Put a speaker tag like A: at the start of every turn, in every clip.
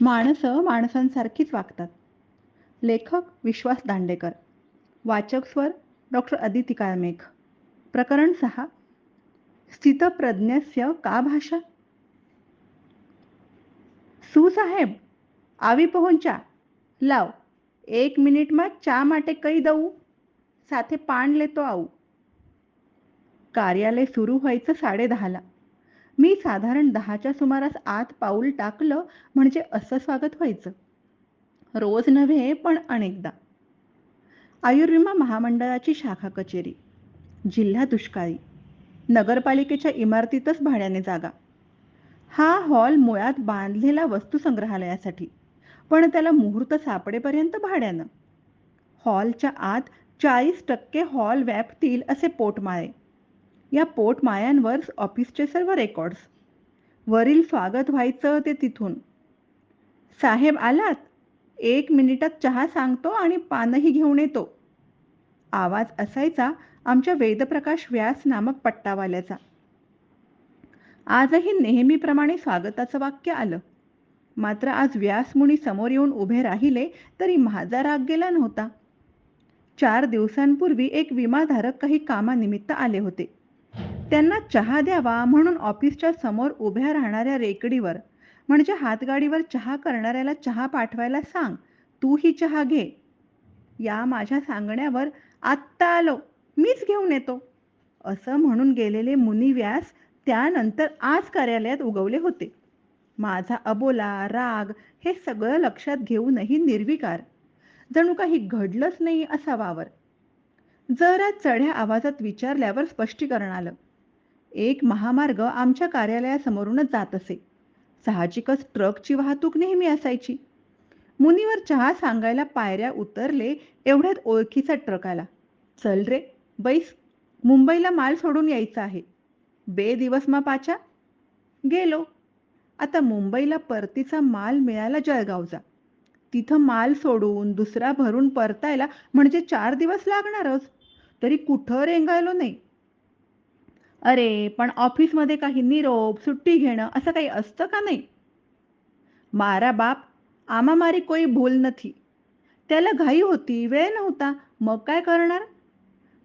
A: माणसं माणसांसारखीच वागतात. लेखक विश्वास दांडेकर वाचक स्वर डॉक्टर अदिती काळमेघ प्रकरण सहा स्थितप्रज्ञस्य का भाषा? सुसाहेब आवी पहुंचा लाव एक मिनिट मा चा माटे कई दऊ. साथे पान लेतो आऊ. कार्यालय सुरू व्हायचं साडे दहाला. मी साधारण दहाच्या सुमारास आत पाऊल टाकलं म्हणजे असं स्वागत व्हायचं. रोज नव्हे पण अनेकदा. आयुर्विमा महामंडळाची शाखा कचेरी. जिल्हा दुष्काळी. नगरपालिकेच्या इमारतीतच भाड्याने जागा. हा हॉल मुळात बांधलेला वस्तू संग्रहालयासाठी पण त्याला मुहूर्त सापडेपर्यंत भाड्यानं. हॉलच्या आत चाळीस टक्के हॉल व्यापतील असे पोटमाळे. या पोटमाळ्यांवर ऑफिसचे सर्व रेकॉर्ड्स वरील स्वागत व्हायचं ते तिथून. साहेब आलात? एक मिनिटात चहा सांगतो आणि पानही घेऊन येतो. आवाज असायचा आमच्या वेदप्रकाश व्यास नामक पट्टावाल्याचा. आजही नेहमीप्रमाणे स्वागताचं वाक्य आलं. मात्र आज व्यासमुनी समोर येऊन उभे राहिले तरी माझा राग गेला नव्हता. चार दिवसांपूर्वी एक विमाधारक काही कामानिमित्त आले होते. त्यांना चहा द्यावा म्हणून ऑफिसच्या समोर उभ्या राहणाऱ्या रेकडीवर म्हणजे हातगाडीवर चहा करणाऱ्याला चहा पाठवायला सांग तू ही चहा घे. या माझ्या सांगण्यावर आत्ता आलो मीच घेऊन येतो. असं म्हणून गेलेले मुनी व्यास त्यानंतर आज कार्यालयात उगवले होते. माझा अबोला राग हे सगळं लक्षात घेऊनही निर्विकार. जणू काही घडलंच नाही असा वावर. जरा चढ्या आवाजात विचारल्यावर स्पष्टीकरण आलं. एक महामार्ग आमच्या कार्यालयासमोरूनच जात असे. साहजिकच ट्रकची वाहतूक नेहमी असायची. मुनीवर चहा सांगायला पायऱ्या उतरले एवढ्यात ओळखीचा ट्रक आला चल रे बैस मुंबईला माल सोडून यायचा आहे. बे दिवस मा पाचा गेलो. आता मुंबईला परतीचा माल मिळाला जळगावचा. तिथं माल सोडून दुसरा भरून परतायला म्हणजे चार दिवस लागणारच. तरी कुठं रेंगायलो नाही. अरे पण ऑफिसमध्ये काही निरोप सुट्टी घेणं असं काही असतं का नाही? मारा बाप आमा मारी कोई भूल नथी. त्याला घाई होती वेळ नव्हता. मग काय करणार?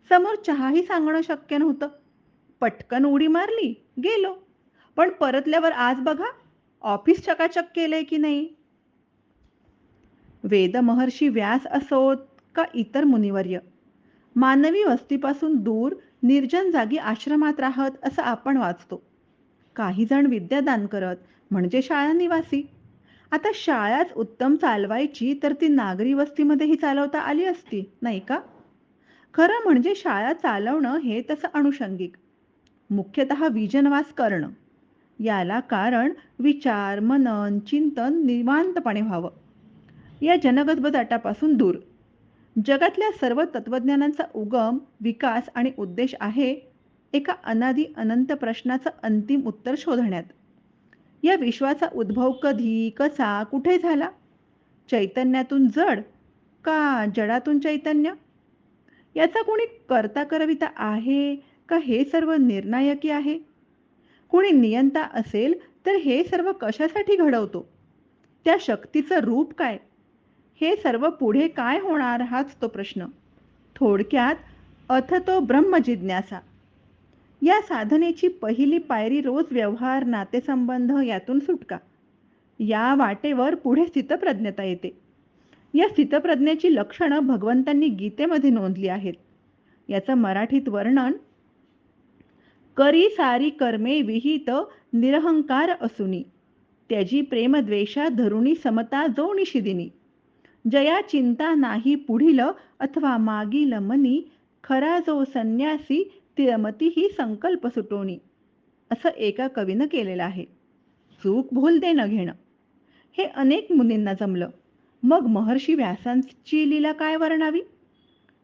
A: समोर चहाही सांगणं शक्य नव्हतं. पटकन उडी मारली गेलो. पण परतल्यावर आज बघा ऑफिस चकाचक केलंय की नाही? वेद महर्षी व्यास असोत का इतर मुनिवर्य? मानवी वस्तीपासून दूर निर्जन जागी आश्रमात राहत असं आपण वाचतो. काही जण विद्यादान करत म्हणजे शाळा निवासी. आता शाळाच उत्तम चालवायची तर ती नागरी वस्तीमध्येही चालवता आली असती नाही का? खरं म्हणजे शाळा चालवणं हे तसं अनुषंगिक. मुख्यतः विजनवास करणं. याला कारण विचार मनन चिंतन निवांतपणे व्हावं. या जनगदबदाटापासून दूर. जगातल्या सर्व तत्वज्ञानांचा उगम विकास आणि उद्देश आहे एका अनादी अनंत प्रश्नाचं अंतिम उत्तर शोधण्यात. या विश्वाचा उद्भव कधी कसा कुठे झाला? चैतन्यातून जड का जडातून चैतन्य? याचा कोणी करता करविता आहे का हे सर्व निर्णायकी आहे? कोणी नियंता असेल तर हे सर्व कशासाठी घडवतो? त्या शक्तीचं रूप काय? हे सर्व पुढे काय होणार हाच तो प्रश्न. थोडक्यात अथ तो ब्रह्मजिज्ञासा या साधनेची पहिली पायरी रोज व्यवहार नातेसंबंध यातून सुटका. या वाटेवर पुढे स्थितप्रज्ञता येते. या स्थितप्रज्ञेची लक्षणं भगवंतांनी गीतेमध्ये नोंदली आहेत. याचं मराठीत वर्णन करी सारी कर्मे विहित निरहंकार असुनी. त्याची प्रेमद्वेषा धरुणी समता जो निशिदिनी जया चिंता नाही पुढील अथवा मागील मनी खरा जो संन्यासी तिळमती ही संकल्प सुटोणी. असं एका कवीनं केलेलं आहे. चूक भूल देणं घेणं. हे अनेक मुनींना जमलं. मग महर्षी व्यासांची लीला काय वर्णावी?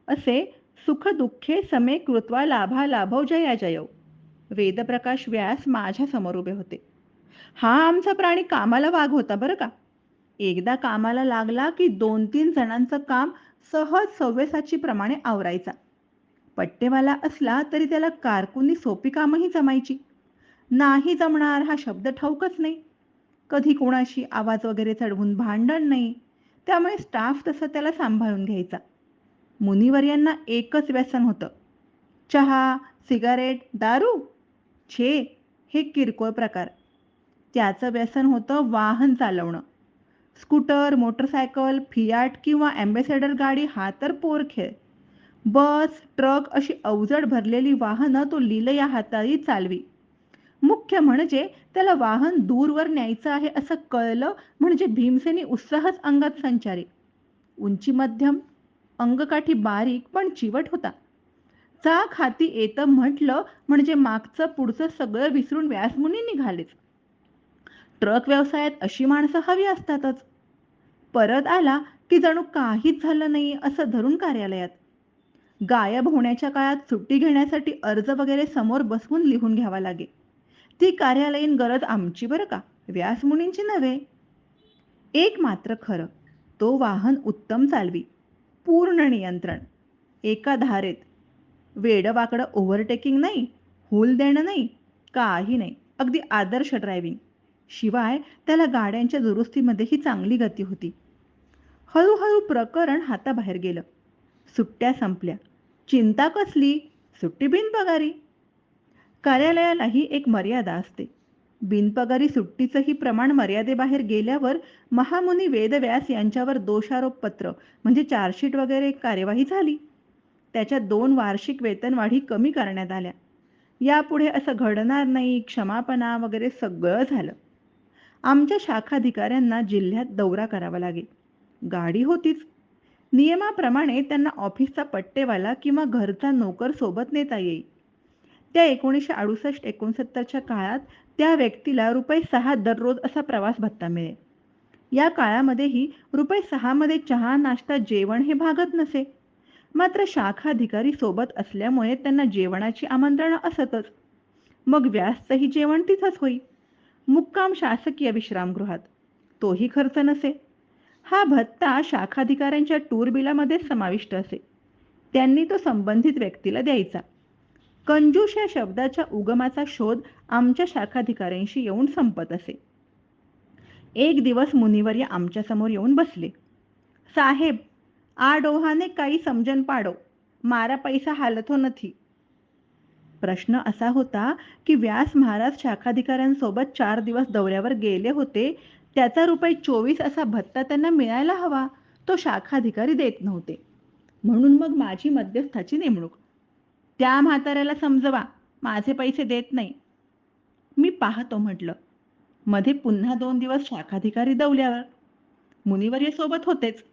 A: असे सुख दुःखे समे कृत्वा लाभा लाभव जया जयव वेदप्रकाश व्यास माझ्यासमोर उभे होते. हा आमचा प्राणी कामाला वाघ होता बरं का? एकदा कामाला लागला की दोन तीन जणांचं काम सहज सव्यसाची प्रमाणे आवरायचा. पट्टेवाला असला तरी त्याला कारकुनी सोपी कामही जमायची. नाही जमणार हा शब्द ठाऊकच नाही. कधी कोणाशी आवाज वगैरे चढवून भांडण नाही. त्यामुळे स्टाफ तसं त्याला सांभाळून घ्यायचा. मुनिवर्यांना एकच व्यसन होतं. चहा सिगारेट दारू? छे हे किरकोळ प्रकार. त्याचं व्यसन होतं वाहन चालवणं. स्कूटर मोटरसायकल फियाट किंवा ॲम्बेसेडर गाडी हा तर पोरखेळ बस ट्रक अशी अवजड भरलेली वाहनं तो लिलया हाताळी चालवी. मुख्य म्हणजे त्याला वाहन दूरवर न्यायचं आहे असं कळलं म्हणजे भीमसेनी उत्साहच अंगात संचारी. उंची मध्यम अंगकाठी बारीक पण चिवट होता. चाक हाती येतं म्हटलं म्हणजे मागचं पुढचं सगळं विसरून व्यासमुनी निघालेच. ट्रक व्यवसायात अशी माणसं हवी असतातच. परत आला की जणू काहीच झालं नाही असं धरून कार्यालयात. गायब होण्याच्या काळात सुट्टी घेण्यासाठी अर्ज वगैरे समोर बसवून लिहून घ्यावा लागे. ती कार्यालयीन गरज आमची बरं का? व्यासमुनींची नव्हे. एक मात्र खरं तो वाहन उत्तम चालवी. पूर्ण नियंत्रण. एका धारेत. वेडवाकडं ओव्हरटेकिंग नाही हुल देणं नाही काही नाही. अगदी आदर्श ड्रायव्हिंग. शिवाय त्याला गाड्यांच्या दुरुस्तीमध्येही चांगली गती होती. हळूहळू प्रकरण हाताबाहेर गेलं. सुट्ट्या संपल्या. चिंता कसली? सुट्टी बिनपगारी. कार्यालयालाही एक मर्यादा असते. बिनपगारी सुट्टीचंही प्रमाण मर्यादेबाहेर गेल्यावर महामुनी वेदव्यास यांच्यावर दोषारोप पत्र म्हणजे चार्जशीट वगैरे कार्यवाही झाली. त्याच्या दोन वार्षिक वेतनवाढी कमी करण्यात आल्या. यापुढे असं घडणार नाही क्षमापणा वगैरे सगळं झालं. आमच्या शाखाधिकाऱ्यांना जिल्ह्यात दौरा करावा लागे गाडी होतीच. नियमाप्रमाणे त्यांना ऑफिसचा पट्टेवाला किंवा घरचा नोकर सोबत नेता येईल. त्या एकोणीसशे अडुसष्ट एकोणसत्तरच्या काळात त्या व्यक्तीला रुपये सहा दररोज असा प्रवास भत्ता मिळे या काळामध्येही रुपये सहामध्ये चहा नाश्ता जेवण हे भागत नसे. मात्र शाखाधिकारी सोबत असल्यामुळे त्यांना जेवणाची आमंत्रणं असतच. मग व्यासचंही जेवण तिथंच होई मुक्काम शासकीय विश्रामगृहात. तोही खर्च नसे. हा भत्ता शाखाधिकाऱ्यांच्या टूर बिलामध्ये समाविष्ट असे. त्यांनी तो संबंधित व्यक्तीला द्यायचा. कंजूष या शब्दाच्या उगमाचा शोध आमच्या शाखाधिकाऱ्यांशी येऊन संपत असे. एक दिवस मुनिवर्य आमच्यासमोर येऊन बसले. साहेब आ डोहाने काही समजन पाडो. मारा पैसा हालतो नथी. प्रश्न असा होता की व्यास महाराज शाखाधिकाऱ्यांसोबत चार दिवस दौऱ्यावर गेले होते. त्याचा रुपये चोवीस असा भत्ता त्यांना मिळायला हवा तो शाखाधिकारी देत नव्हते. म्हणून मग माझी मध्यस्थाची नेमणूक. त्या म्हाताऱ्याला समजवा माझे पैसे देत नाही. मी पाहतो म्हटलं मध्ये पुन्हा दोन दिवस शाखाधिकारी दौल्यावर मुनिवर्य सोबत होतेच.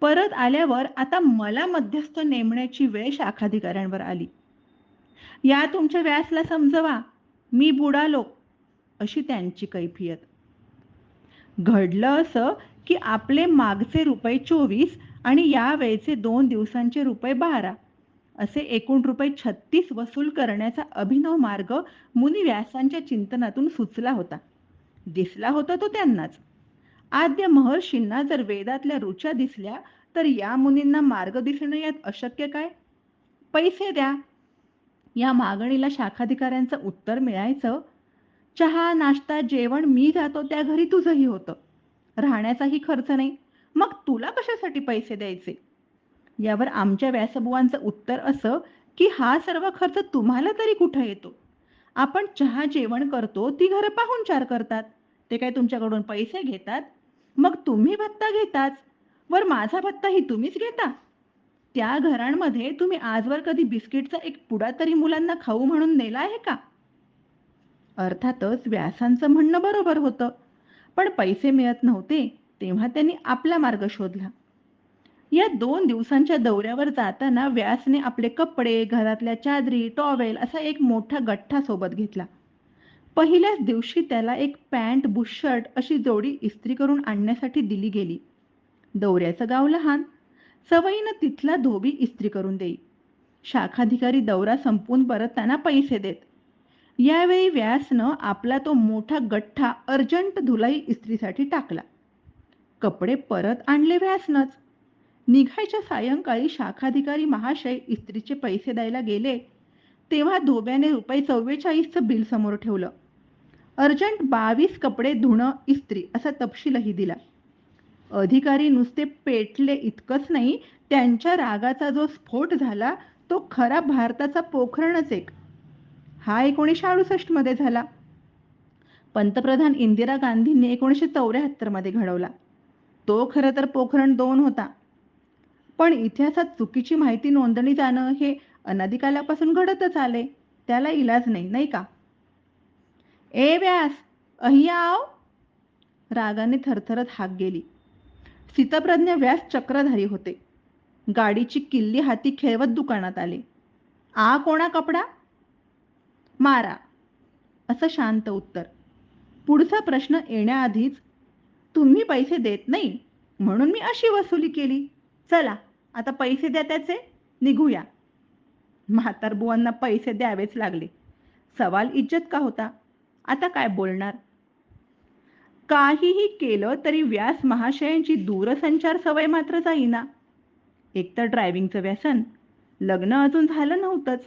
A: परत आल्यावर आता मला मध्यस्थ नेमण्याची वेळ शाखाधिकाऱ्यांवर आली. या तुमच्या व्यासला समजवा. मी बुडालो अशी त्यांची कैफियत. घडलं असं की आपले मागचे रुपये चोवीस आणि या वेळचे दोन दिवसांचे रुपये बारा. असे एकूण रुपये छत्तीस वसूल करण्याचा अभिनव मार्ग मुनी व्यासांच्या चिंतनातून सुचला होता. दिसला होता तो त्यांनाच. आद्य महर्षींना जर वेदातल्या रुचा दिसल्या तर या मुनींना मार्ग दिसणं यात अशक्य काय? पैसे द्या. या मागणीला शाखाधिकाऱ्यांचं उत्तर मिळायचं चहा नाश्ता जेवण मी जातो त्या घरी तुझंही होतं. राहण्याचाही खर्च नाही. मग तुला कशासाठी पैसे द्यायचे? यावर आमच्या व्यासबुवांचं उत्तर असं की हा सर्व खर्च तुम्हाला तरी कुठं येतो? आपण चहा जेवण करतो ती घरं पाहून चार करतात. ते काय तुमच्याकडून पैसे घेतात? मग तुम्ही भत्ता घेताच. वर माझा भत्ताही तुम्हीच घेता. त्या घरांमध्ये तुम्ही आजवर कधी बिस्किटचा एक पुडा तरी मुलांना खाऊ म्हणून नेला आहे का? अर्थातच व्यासांचं म्हणणं बरोबर होतं. पण पैसे मिळत नव्हते तेव्हा त्यांनी आपला मार्ग शोधला. या दोन दिवसांच्या दौऱ्यावर जाताना व्यासने आपले कपडे घरातल्या चादरी टॉवेल असा एक मोठा गठ्ठा सोबत घेतला. पहिल्याच दिवशी त्याला एक पॅन्ट बुशर्ट अशी जोडी इस्त्री करून आणण्यासाठी दिली गेली. दौऱ्याचं गाव लहान सवयीनं तिथला धोबी इस्त्री करून देई. शाखाधिकारी दौरा संपून परतताना पैसे देत. यावेळी व्यासनं आपला तो मोठा गठ्ठा अर्जंट धुलाई इस्त्रीसाठी टाकला. कपडे परत आणले व्यासनच. निघायच्या सायंकाळी शाखाधिकारी महाशय इस्त्रीचे पैसे द्यायला गेले तेव्हा धोब्याने रुपये चव्वेचाळीसचं बिल समोर ठेवलं. अर्जंट बावीस कपडे धुणं इस्त्री असा तपशीलही दिला. अधिकारी नुसते पेटले इतकंच नाही त्यांच्या रागाचा जो स्फोट झाला तो खरा भारताचा पोखरणच एक. हा एकोणीसशे अडुसष्टमध्ये झाला. पंतप्रधान इंदिरा गांधींनी एकोणीसशे चौऱ्याहत्तरमध्ये घडवला. तो खरं तर पोखरण दोन होता. पण इतिहासात चुकीची माहिती नोंदणी जाणं हे अनादिकालापासून घडतच आले त्याला इलाज नाही नाही का? ए व्यास अहिया आव रागाने थरथरत हाक गेली. स्थितप्रज्ञ व्यास चक्रधारी होते. गाडीची किल्ली हाती खेळवत दुकानात आले. आ कोणा कपडा? मारा. असं शांत उत्तर. पुढचा प्रश्न येण्याआधीच तुम्ही पैसे देत नाही म्हणून मी अशी वसुली केली. चला आता पैसे द्या त्याचे निघूया. म्हातारबुवांना पैसे द्यावेच लागले. सवाल इज्जत का होता? आता काय बोलणार? काहीही केलं तरी व्यास महाशयांची दूरसंचार सवय मात्र जाईना. एकतर ड्रायव्हिंगचं व्यसन लग्न अजून झालं नव्हतंच.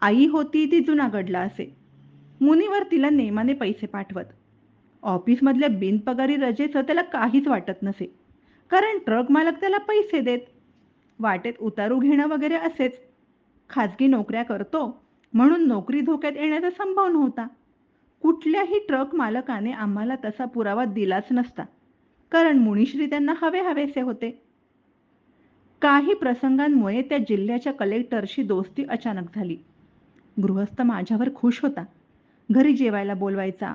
A: आई होती ती जुनागडला असे. मुनीवर तिला नेमाने पैसे पाठवत. ऑफिसमधल्या बिनपगारी रजेचं त्याला काहीच वाटत नसे. कारण ट्रक मालक त्याला पैसे देत. वाटेत उतारू घेणं वगैरे असेच. खाजगी नोकऱ्या करतो म्हणून नोकरी धोक्यात येण्याचा संभव नव्हता. कुठल्याही ट्रक मालकाने आम्हाला तसा पुरावा दिलाच नसता. कारण मुनिश्री त्यांना हवे हवेसे होते. काही प्रसंगांमुळे त्या जिल्ह्याच्या कलेक्टरशी दोस्ती अचानक झाली. गृहस्थ माझ्यावर खुश होता. घरी जेवायला बोलवायचा.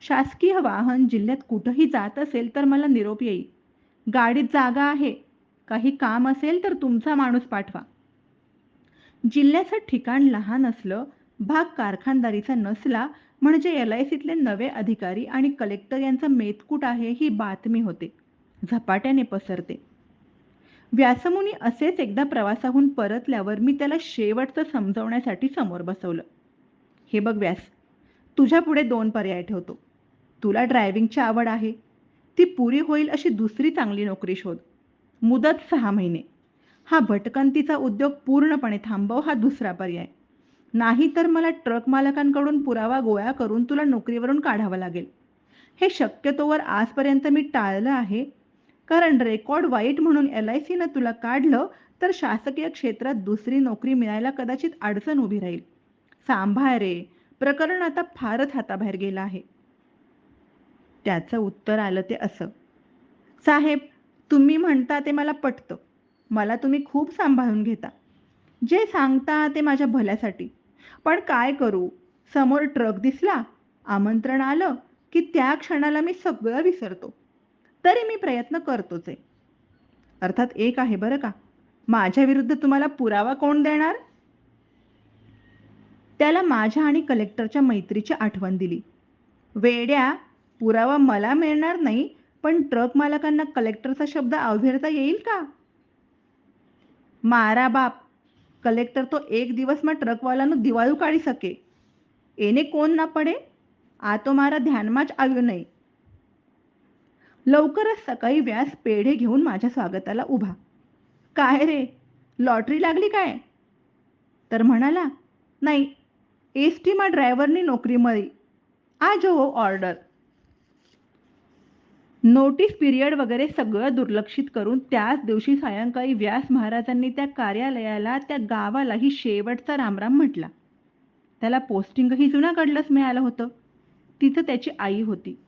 A: शासकीय वाहन जिल्ह्यात कुठंही जात असेल तर मला निरोप येईल. गाडीत जागा आहे. काही काम असेल तर तुमचा माणूस पाठवा. जिल्ह्याचं ठिकाण लहान असलं भाग कारखानदारीचा नसला म्हणजे एल आय सीतले नवे अधिकारी आणि कलेक्टर यांचा मेतकूट आहे ही बातमी होते. झपाट्याने पसरते. व्यासमुनी असेच एकदा प्रवासाहून परतल्यावर मी त्याला शेवटचं समजवण्यासाठी समोर बसवलं. हे बघ व्यास तुझ्या पुढे दोन पर्याय ठेवतो. तुला ड्रायव्हिंगची आवड आहे. ती पुरी होईल अशी दुसरी चांगली नोकरी शोध. मुदत सहा महिने. हा भटकंतीचा उद्योग पूर्णपणे थांबव हा दुसरा पर्याय. नाही तर मला ट्रक मालकांकडून पुरावा गोळा करून तुला नोकरीवरून काढावं लागेल. हे शक्यतोवर आजपर्यंत मी टाळलं आहे. कारण रेकॉर्ड वाईट म्हणून एल आय सीनं तुला काढलं तर शासकीय क्षेत्रात दुसरी नोकरी मिळायला कदाचित अडचण उभी राहील. सांभाळ रे. प्रकरण आता फारच हाताबाहेर गेलं आहे. त्याचं उत्तर आलं ते असं. साहेब तुम्ही म्हणता ते मला पटतं. मला तुम्ही खूप सांभाळून घेता. जे सांगता ते माझ्या भल्यासाठी. पण काय करू? समोर ट्रक दिसला. आमंत्रण आलं की त्या क्षणाला मी सगळं विसरतो. तरी मी प्रयत्न करतोच. आहे अर्थात एक आहे बरं का. माझ्या विरुद्ध तुम्हाला पुरावा कोण देणार? त्याला माझ्या आणि कलेक्टरच्या मैत्रीची आठवण दिली. वेड्या पुरावा मला मिळणार नाही पण ट्रक मालकांना कलेक्टरचा शब्द अवघडता येईल का? मारा बाप. કલેક્ટર તો એક દિવસમાં ટ્રકવાલાનું દિવાળું કાઢી શકે એને કોણ ના પડે આ તો મારા ध्याનમાં જ આવ્યું नाही लवकरच सकाळी व्यास पेढे घेऊन माझ्या स्वागताला उभा काय रे लॉटरी लागली काय तर म्हणाला नाही एस टीમાં ડ્રાઈવરની નોકરી મળી આ જોવો ઓર્ડર नोटीस पिरियड वगैरे सगळं दुर्लक्षित करून त्याच दिवशी सायंकाळी व्यास महाराजांनी त्या कार्यालयाला त्या गावालाही शेवटचा रामराम म्हटला. त्याला पोस्टिंगही जुनाकडलंच मिळालं होतं. तिचं त्याची आई होती.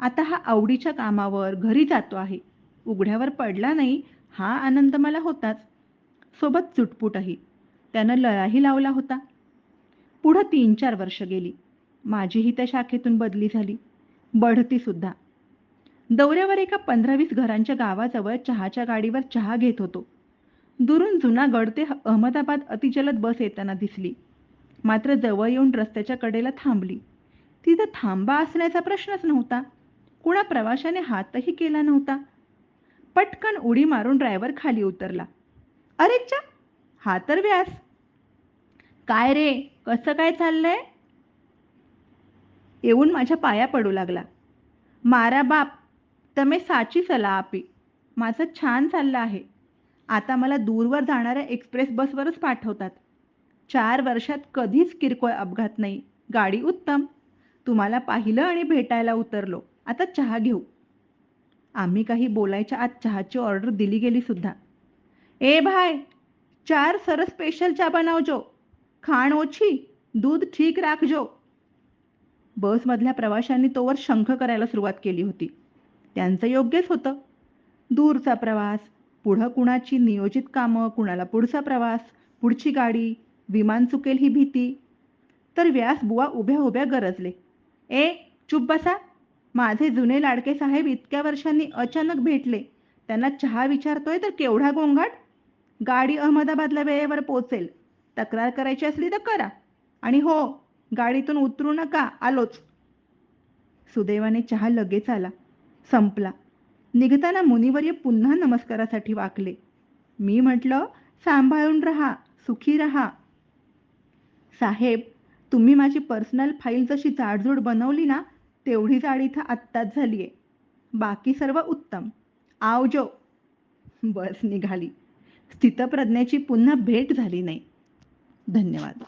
A: आता हा आवडीच्या कामावर घरी जातो आहे. उघड्यावर पडला नाही हा आनंद मला होताच. सोबत चुटपुटही. त्यानं लळाही लावला होता. पुढं तीन चार वर्ष गेली. माझीही त्या शाखेतून बदली झाली. बढती सुद्धा. दौऱ्यावर एका पंधरा वीस घरांच्या गावाजवळ चहाच्या गाडीवर चहा घेत होतो. दुरून जुनागड ते अहमदाबाद अतिजलद बस येताना दिसली. मात्र जवळ येऊन रस्त्याच्या कडेला थांबली. तिथं थांबा असण्याचा प्रश्नच नव्हता. कुणा प्रवाशाने हातही केला नव्हता. पटकन उडी मारून ड्रायव्हर खाली उतरला. अरे चा हा तर व्यास. काय रे कसं काय चाललंय? येऊन माझ्या पाया पडू लागला. मारा बाप तमे साची सला आपी माझं छान चाललं आहे. आता मला दूरवर जाणाऱ्या एक्सप्रेस बसवरच पाठवतात. चार वर्षात कधीच किरकोळ अपघात नाही. गाडी उत्तम. तुम्हाला पाहिलं आणि भेटायला उतरलो. आता चहा घेऊ. आम्ही काही बोलायच्या आत चहाची ऑर्डर दिली गेली सुद्धा. ए भाय चार सरस स्पेशल चहा बनावजो खाण ओछी दूध ठीक राखजो बसमधल्या प्रवाशांनी तोवर शंख करायला सुरुवात केली होती. त्यांचं योग्यच होतं. दूरचा प्रवास पुढं कुणाची नियोजित कामं कुणाला पुढचा प्रवास पुढची गाडी विमान चुकेल ही भीती. तर व्यास बुवा उभ्या उभ्या गरजले. ए चुप बसा. माझे जुने लाडके साहेब इतक्या वर्षांनी अचानक भेटले. त्यांना चहा विचारतोय तर केवढा गोंगाट? गाडी अहमदाबादला वेळेवर पोचेल तक्रार करायची असली तर करा. आणि हो गाडीतून उतरू नका. आलोच. सुदैवाने चहा लगेच आला. संपला. निघताना मुनिवर्य पुन्हा नमस्कारासाठी वाकले. मी म्हटलं सांभाळून राहा सुखी राहा. साहेब तुम्ही माझी पर्सनल फाईल जशी जाडजूड बनवली ना तेवढी जाड इथं आत्ताच आहे बाकी सर्व उत्तम. आवजो बस निघाली. स्थितप्रज्ञेची पुन्हा भेट झाली नाही. धन्यवाद.